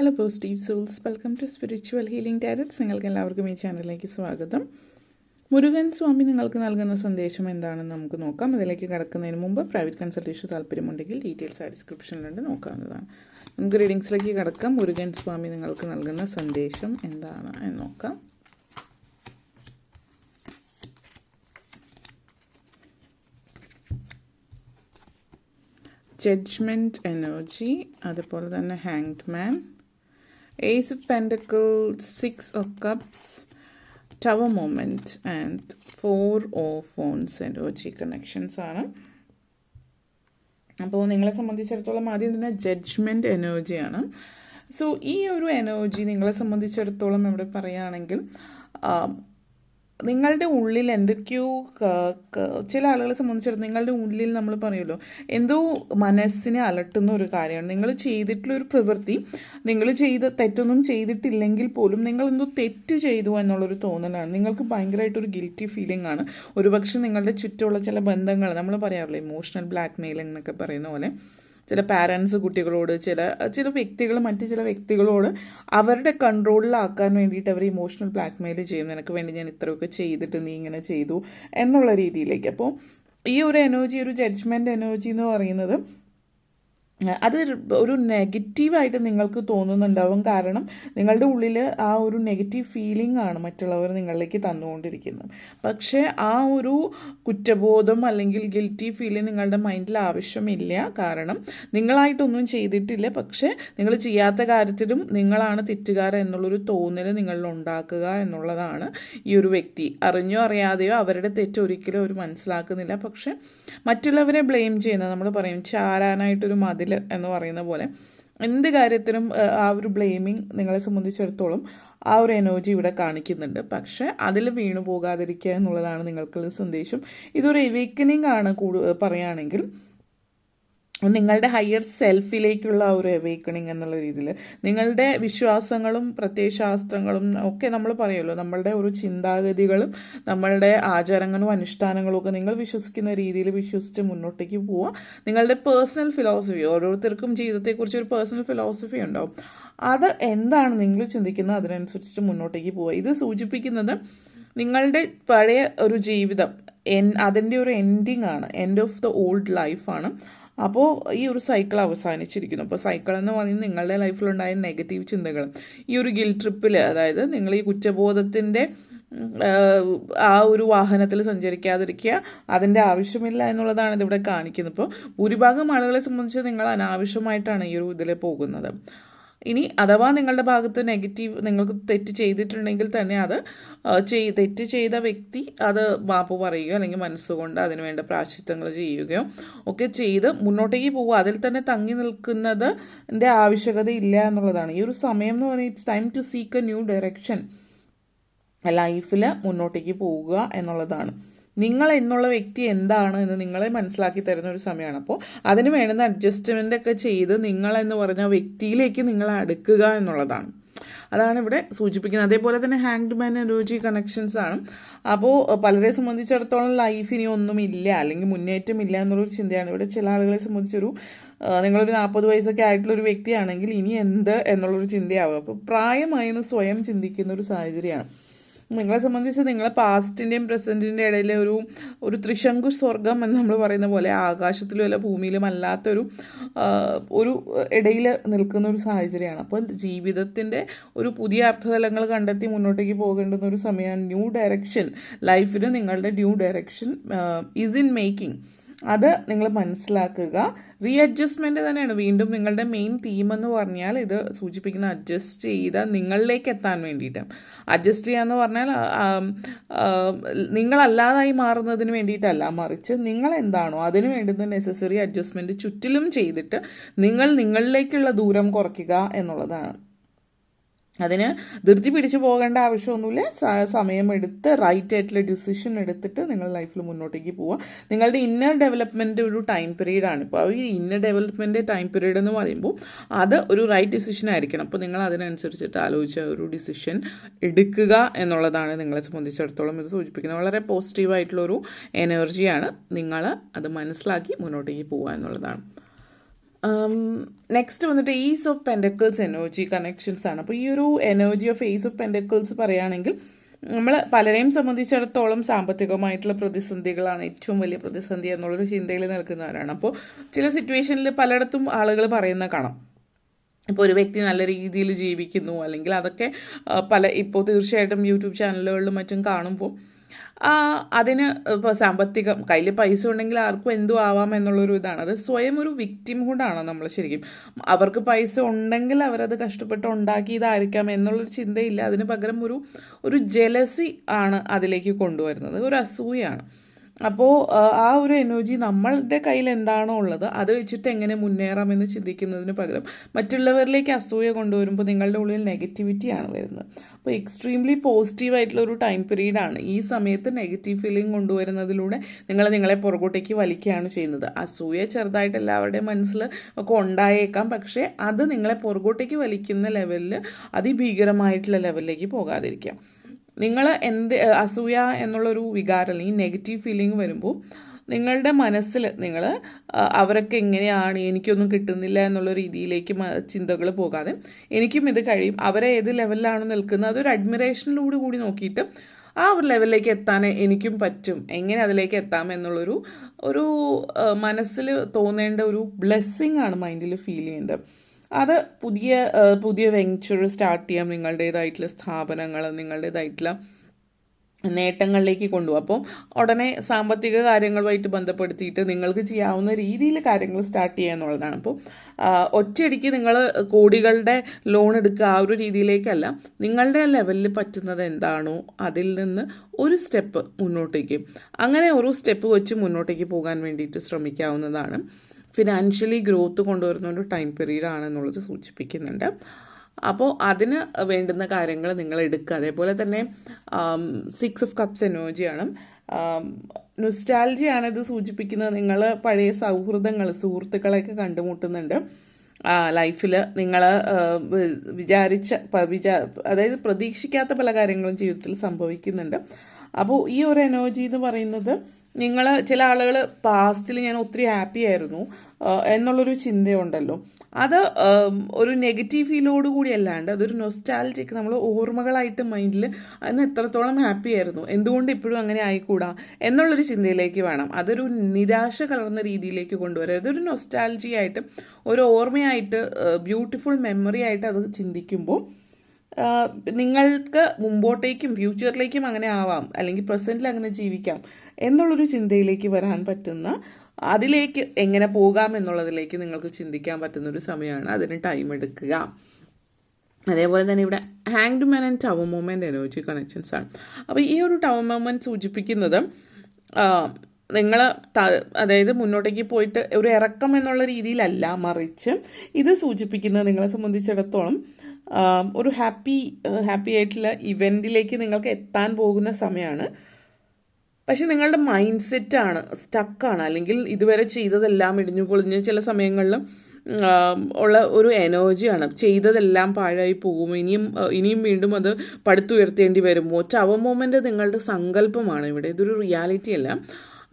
Hello positive souls welcome to spiritual healing tarots നിങ്ങൾക്ക് എല്ലാവർക്കും ഈ ചാനലിലേക്ക് സ്വാഗതം. മുരുകൻ സ്വാമി നിങ്ങൾക്ക് നൽകുന്ന സന്ദേശം എന്താണെന്ന് നമുക്ക് നോക്കാം. അതിലേക്ക് കടക്കുന്നതിന് മുമ്പ് പ്രൈവറ്റ് കൺസൾട്ടേഷൻ താല്പര്യമുണ്ടെങ്കിൽ ഡീറ്റെയിൽസ് ആ ഡിസ്ക്രിപ്ഷനിലുണ്ട് നോക്കാവുന്നതാണ്. നമുക്ക് റീഡിങ്സിലേക്ക് കടക്കാം. മുരുകൻ സ്വാമി നിങ്ങൾക്ക് നൽകുന്ന സന്ദേശം എന്താണ് എന്ന് നോക്കാം. ജഡ്ജ്മെന്റ് എനർജി അതുപോലെ തന്നെ hanged man ace of pentacle six of cups tower moment and four of phones energy connections ആണ്. അപ്പോൾ നിങ്ങളെ സംബന്ധിച്ചിടത്തോളം ആദ്യം തന്നെ ജഡ്ജ്മെന്റ് ആണ്. സോ ഈ ഒരു എനർജി നിങ്ങളെ സംബന്ധിച്ചിടത്തോളം ഇവിടെ പറയുകയാണെങ്കിൽ നിങ്ങളുടെ ഉള്ളിൽ എന്തൊക്കെയോ ചില ആളുകളെ സംബന്ധിച്ചിടത്തോളം നിങ്ങളുടെ ഉള്ളിൽ നമ്മൾ പറയുമല്ലോ എന്തോ മനസ്സിനെ അലട്ടുന്ന ഒരു കാര്യമാണ്. നിങ്ങൾ ചെയ്തിട്ടുള്ള ഒരു പ്രവൃത്തി നിങ്ങൾ ചെയ്ത തെറ്റൊന്നും ചെയ്തിട്ടില്ലെങ്കിൽ പോലും നിങ്ങൾ എന്തോ തെറ്റ് ചെയ്തു എന്നുള്ളൊരു തോന്നലാണ്. നിങ്ങൾക്ക് ഭയങ്കരമായിട്ടൊരു ഗിൽറ്റി ഫീലിംഗ് ആണ്. ഒരുപക്ഷെ നിങ്ങളുടെ ചുറ്റുമുള്ള ചില ബന്ധങ്ങൾ നമ്മൾ പറയാറില്ല ഇമോഷണൽ ബ്ലാക്ക് മെയിലിംഗ് എന്നൊക്കെ പറയുന്ന പോലെ. ചില പാരൻസ് കുട്ടികളോട് ചില ചില വ്യക്തികൾ മറ്റ് ചില വ്യക്തികളോട് അവരുടെ കൺട്രോളിലാക്കാൻ വേണ്ടിയിട്ട് അവർ ഇമോഷണൽ ബ്ലാക്ക്മെയിൽ ചെയ്യും. നിനക്ക് വേണ്ടി ഞാൻ ഇത്രയൊക്കെ ചെയ്തിട്ട് നീ ഇങ്ങനെ ചെയ്തു എന്നുള്ള രീതിയിലേക്ക്. അപ്പോൾ ഈ ഒരു എനർജി ഒരു ജഡ്ജ്മെന്റ് എനർജി എന്ന് പറയുന്നത് അത് ഒരു നെഗറ്റീവായിട്ട് നിങ്ങൾക്ക് തോന്നുന്നുണ്ടാവും കാരണം നിങ്ങളുടെ ഉള്ളിൽ ആ ഒരു നെഗറ്റീവ് ഫീലിംഗ് ആണ് മറ്റുള്ളവർ നിങ്ങളിലേക്ക് തന്നുകൊണ്ടിരിക്കുന്നത്. പക്ഷേ ആ ഒരു കുറ്റബോധം അല്ലെങ്കിൽ ഗിൽറ്റി ഫീലിംഗ് നിങ്ങളുടെ മൈൻഡിൽ ആവശ്യമില്ല. കാരണം നിങ്ങളായിട്ടൊന്നും ചെയ്തിട്ടില്ല. പക്ഷേ നിങ്ങൾ ചെയ്യാത്ത കാര്യത്തിലും നിങ്ങളാണ് തെറ്റുകാർ എന്നുള്ളൊരു തോന്നൽ നിങ്ങളിൽ ഉണ്ടാക്കുക എന്നുള്ളതാണ് ഈ ഒരു വ്യക്തി. അറിഞ്ഞോ അറിയാതെയോ അവരുടെ തെറ്റ് ഒരിക്കലും അവർ മനസ്സിലാക്കുന്നില്ല. പക്ഷേ മറ്റുള്ളവരെ ബ്ലെയിം ചെയ്യുന്നത് നമ്മൾ പറയും. ചാരാനായിട്ടൊരു മതിൽ എന്ന് പറയുന്ന പോലെ എന്ത് കാര്യത്തിനും ആ ഒരു ബ്ലെയിമിങ് നിങ്ങളെ സംബന്ധിച്ചിടത്തോളം ആ ഒരു എനർജി ഇവിടെ കാണിക്കുന്നുണ്ട്. പക്ഷേ അതിൽ വീണു പോകാതിരിക്കുക എന്നുള്ളതാണ് നിങ്ങൾക്കുള്ള സന്ദേശം. ഇതൊരു എവേക്കനിങ് ആണ് കൂടു പറയുകയാണെങ്കിൽ നിങ്ങളുടെ ഹയർ സെൽഫിലേക്കുള്ള ഒരു അവേക്കണിങ് എന്നുള്ള രീതിയിൽ നിങ്ങളുടെ വിശ്വാസങ്ങളും പ്രത്യയശാസ്ത്രങ്ങളും ഒക്കെ നമ്മൾ പറയുമല്ലോ. നമ്മളുടെ ഒരു ചിന്താഗതികളും നമ്മളുടെ ആചാരങ്ങളും അനുഷ്ഠാനങ്ങളും ഒക്കെ നിങ്ങൾ വിശ്വസിക്കുന്ന രീതിയിൽ വിശ്വസിച്ച് മുന്നോട്ടേക്ക് പോവുക. നിങ്ങളുടെ പേഴ്സണൽ ഫിലോസഫി ഓരോരുത്തർക്കും ജീവിതത്തെക്കുറിച്ച് ഒരു പേഴ്സണൽ ഫിലോസഫി ഉണ്ടാവും. അത് എന്താണ് നിങ്ങൾ ചിന്തിക്കുന്നത്? അതിനനുസരിച്ച് മുന്നോട്ടേക്ക് പോവുക. ഇത് സൂചിപ്പിക്കുന്നത് നിങ്ങളുടെ പഴയ ഒരു ജീവിതം എൻ അതിന്റെ ഒരു എൻഡിങ് ആണ് എൻഡ് ഓഫ് ദ ഓൾഡ് ലൈഫാണ് അപ്പോൾ ഈ ഒരു സൈക്കിൾ അവസാനിച്ചിരിക്കുന്നു. അപ്പോൾ സൈക്കിൾ എന്ന് പറയുന്നത് നിങ്ങളുടെ ലൈഫിലുണ്ടായ നെഗറ്റീവ് ചിന്തകൾ. ഈ ഒരു ഗിൽ ട്രിപ്പിൽ അതായത് നിങ്ങൾ ഈ കുറ്റബോധത്തിന്റെ ആ ഒരു വാഹനത്തിൽ സഞ്ചരിക്കാതിരിക്കുക അതിന്റെ ആവശ്യമില്ല എന്നുള്ളതാണ് ഇതിവിടെ കാണിക്കുന്നത്. ഇപ്പോൾ ഭൂരിഭാഗം ആളുകളെ സംബന്ധിച്ച് നിങ്ങൾ അനാവശ്യമായിട്ടാണ് ഈ ഒരു ഇതിൽ പോകുന്നത്. ഇനി അഥവാ നിങ്ങളുടെ ഭാഗത്ത് നെഗറ്റീവ് നിങ്ങൾക്ക് തെറ്റ് ചെയ്തിട്ടുണ്ടെങ്കിൽ തന്നെ അത് ചെയ് തെറ്റ് ചെയ്ത വ്യക്തി അത് മാപ്പ് പറയുകയോ അല്ലെങ്കിൽ മനസ്സുകൊണ്ട് അതിനുവേണ്ട പ്രാശിത്വങ്ങൾ ചെയ്യുകയോ ഒക്കെ ചെയ്ത് മുന്നോട്ടേക്ക് പോവുക. അതിൽ തന്നെ തങ്ങി നിൽക്കുന്നത് ആവശ്യകത ഇല്ല എന്നുള്ളതാണ്. ഈ ഒരു സമയം എന്ന് പറഞ്ഞാൽ it's time to seek a new direction ലൈഫിൽ മുന്നോട്ടേക്ക് പോവുക എന്നുള്ളതാണ്. നിങ്ങൾ എന്നുള്ള വ്യക്തി എന്താണ് എന്ന് നിങ്ങളെ മനസ്സിലാക്കി തരുന്ന ഒരു സമയമാണ്. അപ്പോൾ അതിന് വേണ്ടുന്ന അഡ്ജസ്റ്റ്മെന്റ് ഒക്കെ ചെയ്ത് നിങ്ങൾ എന്ന് പറഞ്ഞ വ്യക്തിയിലേക്ക് നിങ്ങൾ അടുക്കുക എന്നുള്ളതാണ്. അതാണ് ഇവിടെ സൂചിപ്പിക്കുന്നത്. അതേപോലെ തന്നെ ഹാങ്ഡ് മാൻ എനർജി കണക്ഷൻസ് ആണ്. അപ്പോൾ പലരെ സംബന്ധിച്ചിടത്തോളം ലൈഫ് ഇനി ഒന്നുമില്ല അല്ലെങ്കിൽ മുന്നേറ്റം ഇല്ല എന്നുള്ളൊരു ചിന്തയാണ്. ഇവിടെ ചില ആളുകളെ സംബന്ധിച്ചൊരു നിങ്ങളൊരു നാൽപ്പത് വയസ്സൊക്കെ ആയിട്ടുള്ള ഒരു വ്യക്തിയാണെങ്കിൽ ഇനി എന്ത് എന്നുള്ളൊരു ചിന്തയാവും. അപ്പോൾ പ്രായമായെന്ന് സ്വയം ചിന്തിക്കുന്ന ഒരു സാഹചര്യമാണ്. നിങ്ങളെ സംബന്ധിച്ച് നിങ്ങളെ പാസ്റ്റിന്റെയും പ്രസന്റിന്റെ ഇടയിൽ ഒരു ഒരു ത്രിശങ്കു സ്വർഗം എന്ന് നമ്മൾ പറയുന്ന പോലെ ആകാശത്തിലും അല്ല ഭൂമിയിലും അല്ലാത്തൊരു ഒരു ഇടയിൽ നിൽക്കുന്ന ഒരു സാഹചര്യമാണ്. അപ്പോൾ ജീവിതത്തിന്റെ ഒരു പുതിയ അർത്ഥതലങ്ങൾ കണ്ടെത്തി മുന്നോട്ടേക്ക് പോകേണ്ടുന്ന ഒരു സമയമാണ്. ന്യൂ ഡയറക്ഷൻ ലൈഫിന് നിങ്ങളുടെ new direction is in making അത് നിങ്ങൾ മനസ്സിലാക്കുക. റീ അഡ്ജസ്റ്റ്മെന്റ് തന്നെയാണ്. വീണ്ടും നിങ്ങളുടെ മെയിൻ തീം എന്ന് പറഞ്ഞാൽ ഇത് സൂചിപ്പിക്കുന്ന അഡ്ജസ്റ്റ് ചെയ്ത നിങ്ങളിലേക്ക് എത്താൻ വേണ്ടിയിട്ട്. അഡ്ജസ്റ്റ് ചെയ്യുക എന്ന് പറഞ്ഞാൽ നിങ്ങളല്ലാതായി മാറുന്നതിന് വേണ്ടിയിട്ടല്ല. മറിച്ച് നിങ്ങൾ എന്താണോ അതിന് വേണ്ടുന്ന നെസസറി അഡ്ജസ്റ്റ്മെന്റ് ചുറ്റിലും ചെയ്തിട്ട് നിങ്ങൾ നിങ്ങളിലേക്കുള്ള ദൂരം കുറയ്ക്കുക എന്നുള്ളതാണ്. അതിന് ധൃതി പിടിച്ചു പോകേണ്ട ആവശ്യമൊന്നുമില്ല. സമയമെടുത്ത് റൈറ്റ് ആയിട്ടുള്ള ഡിസിഷൻ എടുത്തിട്ട് നിങ്ങൾ ലൈഫിൽ മുന്നോട്ടേക്ക് പോവുക. നിങ്ങളുടെ ഇന്നർ ഡെവലപ്മെന്റ് ഒരു ടൈം പീരീഡ് ആണ്. ഇപ്പോൾ ഈ ഇന്നർ ഡെവലപ്മെന്റ് ടൈം പീരീഡ് എന്ന് പറയുമ്പോൾ അത് ഒരു റൈറ്റ് ഡിസിഷൻ ആയിരിക്കണം. അപ്പോൾ നിങ്ങൾ അതിനനുസരിച്ചിട്ട് ആലോചിച്ച ഒരു ഡിസിഷൻ എടുക്കുക എന്നുള്ളതാണ് നിങ്ങളെ സംബന്ധിച്ചിടത്തോളം ഇത് സൂചിപ്പിക്കുന്നത്. വളരെ പോസിറ്റീവായിട്ടുള്ളൊരു എനർജിയാണ് നിങ്ങൾ അത് മനസ്സിലാക്കി മുന്നോട്ടേക്ക് പോവുക എന്നുള്ളതാണ്. നെക്സ്റ്റ് വന്നിട്ട് ace of pentacles energy connections ആണ്. അപ്പോൾ ഈ ഒരു energy of ace of pentacles പറയുകയാണെങ്കിൽ നമ്മൾ പലരെയും സംബന്ധിച്ചിടത്തോളം സാമ്പത്തികമായിട്ടുള്ള പ്രതിസന്ധികളാണ് ഏറ്റവും വലിയ പ്രതിസന്ധി എന്നുള്ളൊരു ചിന്തയിൽ നിൽക്കുന്നവരാണ്. അപ്പോൾ ചില സിറ്റുവേഷനിൽ പലയിടത്തും ആളുകൾ പറയുന്ന കാണാം. ഇപ്പോൾ ഒരു വ്യക്തി നല്ല രീതിയിൽ ജീവിക്കുന്നു അല്ലെങ്കിൽ അതൊക്കെ പല ഇപ്പോൾ തീർച്ചയായിട്ടും യൂട്യൂബ് ചാനലുകളിലും മറ്റും കാണുമ്പോൾ അതിന് ഇപ്പോൾ സാമ്പത്തികം കയ്യിൽ പൈസ ഉണ്ടെങ്കിൽ ആർക്കും എന്തും ആവാം എന്നുള്ളൊരു ഇതാണ്. അത് സ്വയം ഒരു വിക്റ്റിംഹുഡാണ് നമ്മൾ ശരിക്കും. അവർക്ക് പൈസ ഉണ്ടെങ്കിൽ അവരത് കഷ്ടപ്പെട്ട് ഉണ്ടാക്കിയതായിരിക്കാം എന്നുള്ളൊരു ചിന്തയില്ല. അതിന് പകരം ഒരു ഒരു ജലസി ആണ് അതിലേക്ക് കൊണ്ടുവരുന്നത്. ഒരു അസൂയാണ് അപ്പോൾ ആ ഒരു എനർജി നമ്മളുടെ കയ്യിൽ എന്താണോ ഉള്ളത് അത് വെച്ചിട്ട് എങ്ങനെ മുന്നേറാമെന്ന് ചിന്തിക്കുന്നതിന് പകരം മറ്റുള്ളവരിലേക്ക് അസൂയ കൊണ്ടുവരുമ്പോൾ നിങ്ങളുടെ ഉള്ളിൽ നെഗറ്റിവിറ്റിയാണ് വരുന്നത്. അപ്പോൾ എക്സ്ട്രീംലി പോസിറ്റീവ് ആയിട്ടുള്ള ഒരു ടൈം പീരീഡാണ് ഈ സമയത്ത് നെഗറ്റീവ് ഫീലിംഗ് കൊണ്ടുവരുന്നതിലൂടെ നിങ്ങൾ നിങ്ങളെ പുറകോട്ടേക്ക് വലിക്കുകയാണ് ചെയ്യുന്നത്. അസൂയ ചെറുതായിട്ട് എല്ലാവരുടെയും മനസ്സിൽ ഒക്കെ ഉണ്ടായേക്കാം പക്ഷേ അത് നിങ്ങളെ പുറകോട്ടേക്ക് വലിക്കുന്ന ലെവലിൽ അതിഭീകരമായിട്ടുള്ള ലെവലിലേക്ക് പോകാതിരിക്കാം. നിങ്ങൾ എന്ത് അസൂയ എന്നുള്ളൊരു വികാരം അല്ലെങ്കിൽ നെഗറ്റീവ് ഫീലിംഗ് വരുമ്പോൾ നിങ്ങളുടെ മനസ്സിൽ നിങ്ങൾ അവരൊക്കെ എങ്ങനെയാണ് എനിക്കൊന്നും കിട്ടുന്നില്ല എന്നുള്ള രീതിയിലേക്ക് ചിന്തകൾ പോകാതെ എനിക്കും ഇത് കഴിയും. അവരെ ഏത് ലെവലിലാണ് നിൽക്കുന്നത്? അതൊരു അഡ്മിറേഷനിലൂടെ കൂടി നോക്കിയിട്ട് ആ ഒരു ലെവലിലേക്ക് എത്താൻ എനിക്കും പറ്റും. എങ്ങനെ അതിലേക്ക് എത്താം എന്നുള്ളൊരു ഒരു മനസ്സിൽ തോന്നേണ്ട ഒരു ബ്ലെസ്സിങ് ആണ് മൈൻഡിൽ ഫീൽ ചെയ്യേണ്ടത്. അത് പുതിയ പുതിയ വെഞ്ചർ സ്റ്റാർട്ട് ചെയ്യാം. നിങ്ങളുടേതായിട്ടുള്ള സ്ഥാപനങ്ങൾ നിങ്ങളുടേതായിട്ടുള്ള നേട്ടങ്ങളിലേക്ക് കൊണ്ടുപോകും. അപ്പോൾ ഉടനെ സാമ്പത്തിക കാര്യങ്ങളുമായിട്ട് ബന്ധപ്പെടുത്തിയിട്ട് നിങ്ങൾക്ക് ചെയ്യാവുന്ന രീതിയിൽ കാര്യങ്ങൾ സ്റ്റാർട്ട് ചെയ്യുക എന്നുള്ളതാണ്. അപ്പോൾ ഒറ്റയടിക്ക് നിങ്ങൾ കോടികളുടെ ലോൺ എടുക്കുക ആ ഒരു രീതിയിലേക്കല്ല. നിങ്ങളുടെ ലെവലിൽ പറ്റുന്നത് എന്താണോ അതിൽ നിന്ന് ഒരു സ്റ്റെപ്പ് മുന്നോട്ടേക്ക്. അങ്ങനെ ഓരോ സ്റ്റെപ്പ് വെച്ച് മുന്നോട്ടേക്ക് പോകാൻ വേണ്ടിയിട്ട് ശ്രമിക്കാവുന്നതാണ്. ഫിനാൻഷ്യലി ഗ്രോത്ത് കൊണ്ടുവരുന്ന ഒരു ടൈം പീരീഡ് ആണെന്നുള്ളത് സൂചിപ്പിക്കുന്നുണ്ട്. അപ്പോൾ അതിന് വേണ്ടുന്ന കാര്യങ്ങൾ നിങ്ങൾ എടുക്കുക. അതേപോലെ തന്നെ സിക്സ് ഓഫ് കപ്സ് എനോജിയാണ് നുസ്റ്റാലജിയാണ് ഇത് സൂചിപ്പിക്കുന്നത്. നിങ്ങൾ പഴയ സൗഹൃദങ്ങൾ സുഹൃത്തുക്കളെയൊക്കെ കണ്ടുമുട്ടുന്നുണ്ട്. ലൈഫിൽ നിങ്ങൾ വിചാരിച്ച വിചാ അതായത് പ്രതീക്ഷിക്കാത്ത പല കാര്യങ്ങളും ജീവിതത്തിൽ സംഭവിക്കുന്നുണ്ട്. അപ്പോൾ ഈ ഒരു എനർജി എന്ന് പറയുന്നത് നിങ്ങൾ ചില ആളുകൾ പാസ്റ്റിൽ ഞാൻ ഒത്തിരി ഹാപ്പി ആയിരുന്നു. എന്നുള്ളൊരു ചിന്തയുണ്ടല്ലോ. അത് ഒരു നെഗറ്റീവ് ഫീലോട് കൂടി അല്ലാണ്ട് അതൊരു നൊസ്റ്റാലിറ്റിക്ക് നമ്മൾ ഓർമ്മകളായിട്ട് മൈൻഡിൽ അന്ന് എത്രത്തോളം ഹാപ്പി ആയിരുന്നു. എന്തുകൊണ്ട് ഇപ്പോഴും അങ്ങനെ ആയിക്കൂടാ? എന്നുള്ളൊരു ചിന്തയിലേക്ക് വേണം. അതൊരു നിരാശ കലർന്ന രീതിയിലേക്ക് കൊണ്ടുവരാം അതൊരു നൊസ്റ്റാലജി ആയിട്ട് ഒരു ഓർമ്മയായിട്ട് ബ്യൂട്ടിഫുൾ മെമ്മറി ആയിട്ട് അത് ചിന്തിക്കുമ്പോൾ നിങ്ങൾക്ക് മുമ്പോട്ടേക്കും ഫ്യൂച്ചറിലേക്കും അങ്ങനെ ആവാം. അല്ലെങ്കിൽ പ്രസന്റിൽ അങ്ങനെ ജീവിക്കാം. എന്നുള്ളൊരു ചിന്തയിലേക്ക് വരാൻ പറ്റുന്ന അതിലേക്ക് എങ്ങനെ പോകാം എന്നുള്ളതിലേക്ക് നിങ്ങൾക്ക് ചിന്തിക്കാൻ പറ്റുന്ന ഒരു സമയമാണ്. അതിന് ടൈം എടുക്കുക. അതേപോലെ തന്നെ ഇവിടെ hanged man and tower moment energy connections ആണ്. അപ്പോൾ ഈ ഒരു ടവർ മൊമെന്റ് സൂചിപ്പിക്കുന്നത് നിങ്ങൾ അതായത് മുന്നോട്ടേക്ക് പോയിട്ട് ഒരു ഇറക്കം എന്നുള്ള രീതിയിലല്ല മറിച്ച് ഇത് സൂചിപ്പിക്കുന്നത് നിങ്ങളെ സംബന്ധിച്ചിടത്തോളം ഒരു ഹാപ്പി ഹാപ്പി ആയിട്ടുള്ള ഇവന്റിലേക്ക് നിങ്ങൾക്ക് എത്താൻ പോകുന്ന സമയമാണ് പക്ഷെ നിങ്ങളുടെ മൈൻഡ് സെറ്റാണ് സ്റ്റക്കാണ് അല്ലെങ്കിൽ ഇതുവരെ ചെയ്തതെല്ലാം ഇടിഞ്ഞു പൊളിഞ്ഞ് ചില സമയങ്ങളിൽ ഉള്ള ഒരു എനർജിയാണ് ചെയ്തതെല്ലാം പാഴായി പോകും. ഇനിയും ഇനിയും വീണ്ടും അത് പടുത്തുയർത്തേണ്ടി വരുമോ ടവർ മൊമെന്റ് നിങ്ങളുടെ സങ്കല്പമാണ്. ഇവിടെ ഇതൊരു റിയാലിറ്റി അല്ല.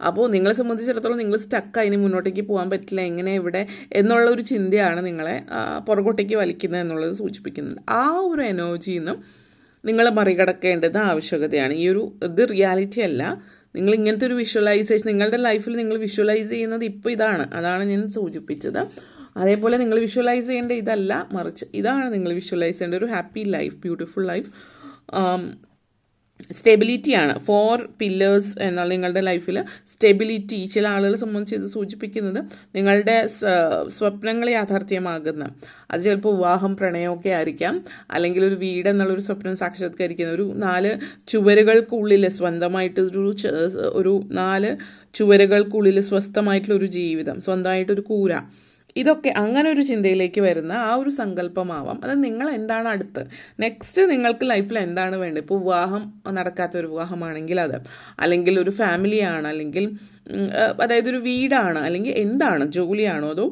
അപ്പോൾ നിങ്ങളെ സംബന്ധിച്ചിടത്തോളം നിങ്ങൾ സ്റ്റക്ക് അതിന് മുന്നോട്ടേക്ക് പോകാൻ പറ്റില്ല എങ്ങനെ ഇവിടെ എന്നുള്ള ഒരു ചിന്തയാണ് നിങ്ങളെ പുറകോട്ടേക്ക് വലിക്കുന്നത് എന്നുള്ളത് സൂചിപ്പിക്കുന്നത് ആ ഒരു എനർജിയിൽ നിന്നും നിങ്ങൾ മറികടക്കേണ്ടത് ആവശ്യകതയാണ്. ഈ ഒരു ഇത് റിയാലിറ്റി അല്ല. നിങ്ങൾ ഇങ്ങനത്തെ ഒരു വിഷ്വലൈസേഷൻ നിങ്ങളുടെ ലൈഫിൽ നിങ്ങൾ വിഷ്വലൈസ് ചെയ്യുന്നത് ഇപ്പോൾ ഇതാണ്. അതാണ് ഞാൻ സൂചിപ്പിച്ചത്. അതേപോലെ നിങ്ങൾ വിഷ്വലൈസ് ചെയ്യേണ്ട ഇതല്ല മറിച്ച് ഇതാണ് നിങ്ങൾ വിഷ്വലൈസ് ചെയ്യേണ്ട ഒരു ഹാപ്പി ലൈഫ് ബ്യൂട്ടിഫുൾ ലൈഫ് സ്റ്റെബിലിറ്റിയാണ് ഫോർ പില്ലേഴ്സ് എന്നുള്ള നിങ്ങളുടെ ലൈഫിൽ സ്റ്റെബിലിറ്റി ചില ആളുകളെ സംബന്ധിച്ച് ഇത് സൂചിപ്പിക്കുന്നത് നിങ്ങളുടെ സ്വപ്നങ്ങൾ യാഥാർത്ഥ്യമാകുന്ന അത് ചിലപ്പോൾ വിവാഹം പ്രണയമൊക്കെ ആയിരിക്കാം. അല്ലെങ്കിൽ ഒരു വീട് എന്നുള്ളൊരു സ്വപ്നം സാക്ഷാത്കരിക്കുന്ന ഒരു നാല് ചുവരുകൾക്കുള്ളിൽ സ്വന്തമായിട്ട് ഒരു ഒരു നാല് ചുവരുകൾക്കുള്ളിൽ സ്വസ്ഥമായിട്ടുള്ള ഒരു ജീവിതം സ്വന്തമായിട്ടൊരു കൂര. ഇതൊക്കെ അങ്ങനെ ഒരു ചിന്തയിലേക്ക് വരുന്ന ആ ഒരു സങ്കല്പമാവാം. അത് നിങ്ങൾ എന്താണ് അടുത്ത്? നെക്സ്റ്റ് നിങ്ങൾക്ക് ലൈഫിൽ എന്താണ് വേണ്ടത്? ഇപ്പോൾ വിവാഹം നടക്കാത്ത ഒരു വിവാഹമാണെങ്കിൽ അത് അല്ലെങ്കിൽ ഒരു ഫാമിലിയാണ് അല്ലെങ്കിൽ അതായത് ഒരു വീടാണ് അല്ലെങ്കിൽ എന്താണ്? ജോലിയാണോ അതോ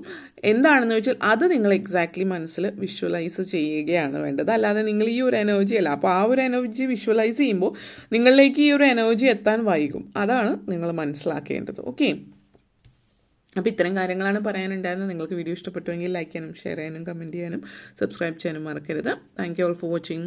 എന്താണെന്ന് ചോദിച്ചാൽ അത് നിങ്ങൾ എക്സാക്ട്ലി മനസ്സിൽ വിഷ്വലൈസ് ചെയ്യുകയാണ് വേണ്ടത്. അല്ലാതെ നിങ്ങൾ ഈ ഒരു എനർജി അല്ല. അപ്പോൾ ആ ഒരു എനർജി വിഷ്വലൈസ് ചെയ്യുമ്പോൾ നിങ്ങളിലേക്ക് ഈ ഒരു എനർജി എത്താൻ വൈകും. അതാണ് നിങ്ങൾ മനസ്സിലാക്കേണ്ടത്. ഓക്കെ അപ്പോൾ ഇത്തരം കാര്യങ്ങളാണ് പറയാനുണ്ടായിരുന്നത്. നിങ്ങൾക്ക് വീഡിയോ ഇഷ്ടപ്പെട്ടുവെങ്കിൽ ലൈക്ക് ചെയ്യാനും ഷെയർ ചെയ്യാനും കമന്റ് ചെയ്യാനും സബ്സ്ക്രൈബ് ചെയ്യാനും മറക്കരുത്. Thank you all for watching